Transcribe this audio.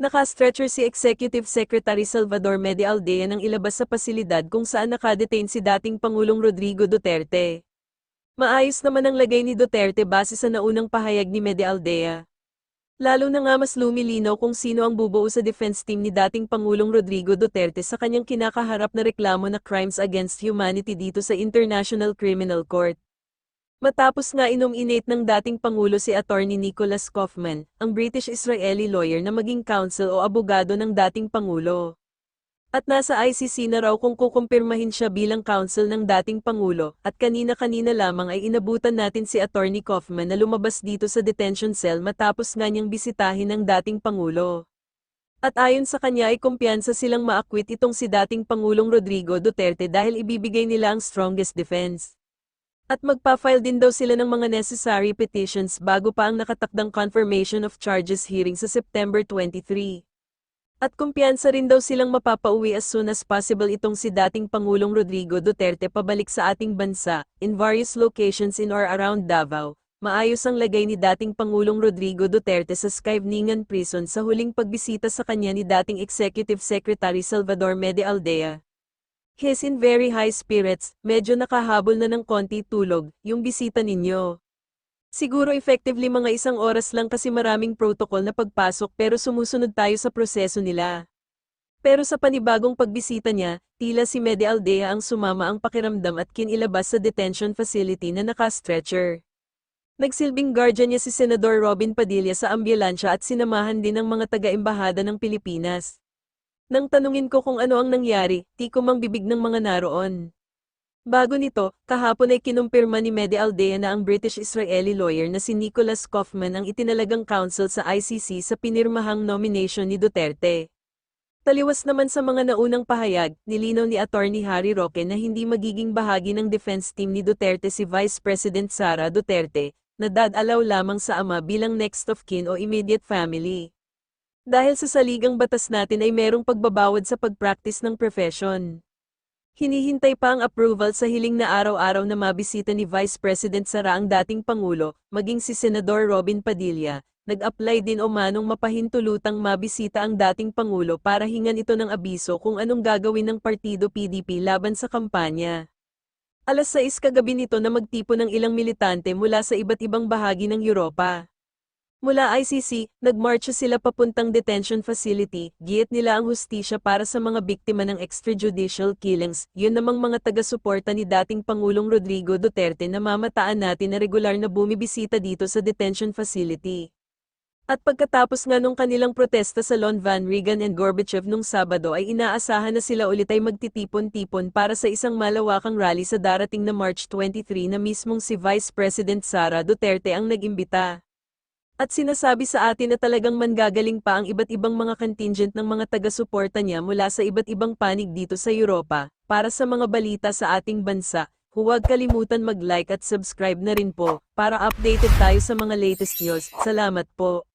Naka-stretcher si Executive Secretary Salvador Mede Aldea nang ilabas sa pasilidad kung saan nakadetain si dating Pangulong Rodrigo Duterte. Maayos naman ang lagay ni Duterte base sa naunang pahayag ni Mede Aldea. Lalo na nga mas lumilinaw kung sino ang bubuo sa defense team ni dating Pangulong Rodrigo Duterte sa kanyang kinakaharap na reklamo na crimes against humanity dito sa International Criminal Court. Matapos nga inom-inate ng dating Pangulo si Attorney Nicholas Kaufman, ang British-Israeli lawyer na maging counsel o abogado ng dating Pangulo. At nasa ICC na raw kung kukumpirmahin siya bilang counsel ng dating Pangulo, at kanina-kanina lamang ay inabutan natin si Attorney Kaufman na lumabas dito sa detention cell matapos nga niyang bisitahin ng dating Pangulo. At ayon sa kanya ay kumpiyansa silang maakwit itong si dating Pangulong Rodrigo Duterte dahil ibibigay nila ang strongest defense. At magpa-file din daw sila ng mga necessary petitions bago pa ang nakatakdang confirmation of charges hearing sa September 23. At kumpiyansa rin daw silang mapapauwi as soon as possible itong si dating Pangulong Rodrigo Duterte pabalik sa ating bansa, in various locations in or around Davao. Maayos ang lagay ni dating Pangulong Rodrigo Duterte sa Skyvningan Prison sa huling pagbisita sa kanya ni dating Executive Secretary Salvador Mede Aldea. He's in very high spirits, medyo nakahabol na ng konti tulog, yung bisita ninyo. Siguro effectively mga isang oras lang kasi maraming protocol na pagpasok pero sumusunod tayo sa proseso nila. Pero sa panibagong pagbisita niya, tila si Mede Aldea ang sumama ang pakiramdam at kinilabas sa detention facility na naka-stretcher. Nagsilbing guardian niya si Senador Robin Padilla sa ambulansya at sinamahan din ng mga taga-embahada ng Pilipinas. Nang tanungin ko kung ano ang nangyari, di ko mang bibig ng mga naroon. Bago nito, kahapon ay kinumpirma ni Mede Aldea na ang British-Israeli lawyer na si Nicholas Kaufman ang itinalagang counsel sa ICC sa pinirmahang nomination ni Duterte. Taliwas naman sa mga naunang pahayag, nilinaw ni Attorney Harry Roque na hindi magiging bahagi ng defense team ni Duterte si Vice President Sara Duterte, na dadalaw lamang sa ama bilang next of kin o immediate family. Dahil sa saligang batas natin ay merong pagbabawad sa pagpractice ng profession. Hinihintay pa ang approval sa hiling na araw-araw na mabisita ni Vice President Sara ang dating Pangulo, maging si Senador Robin Padilla, nag-apply din o manong mapahintulutang mabisita ang dating Pangulo para hingan ito ng abiso kung anong gagawin ng partido PDP laban sa kampanya. Alas 6 kagabi nito na magtipo ng ilang militante mula sa iba't ibang bahagi ng Europa. Mula ICC, nagmarcha sila papuntang detention facility, giit nila ang hustisya para sa mga biktima ng extrajudicial killings, yun namang mga taga-suporta ni dating Pangulong Rodrigo Duterte na mamataan natin na regular na bumibisita dito sa detention facility. At pagkatapos nga nung kanilang protesta sa Lon Van Regan and Gorbachev nung Sabado ay inaasahan na sila ulit ay magtitipon-tipon para sa isang malawakang rally sa darating na March 23 na mismong si Vice President Sara Duterte ang nag-imbita. At sinasabi sa atin na talagang manggagaling pa ang iba't ibang mga contingent ng mga taga-suporta niya mula sa iba't ibang panig dito sa Europa. Para sa mga balita sa ating bansa, huwag kalimutan mag-like at subscribe na rin po, para updated tayo sa mga latest news. Salamat po.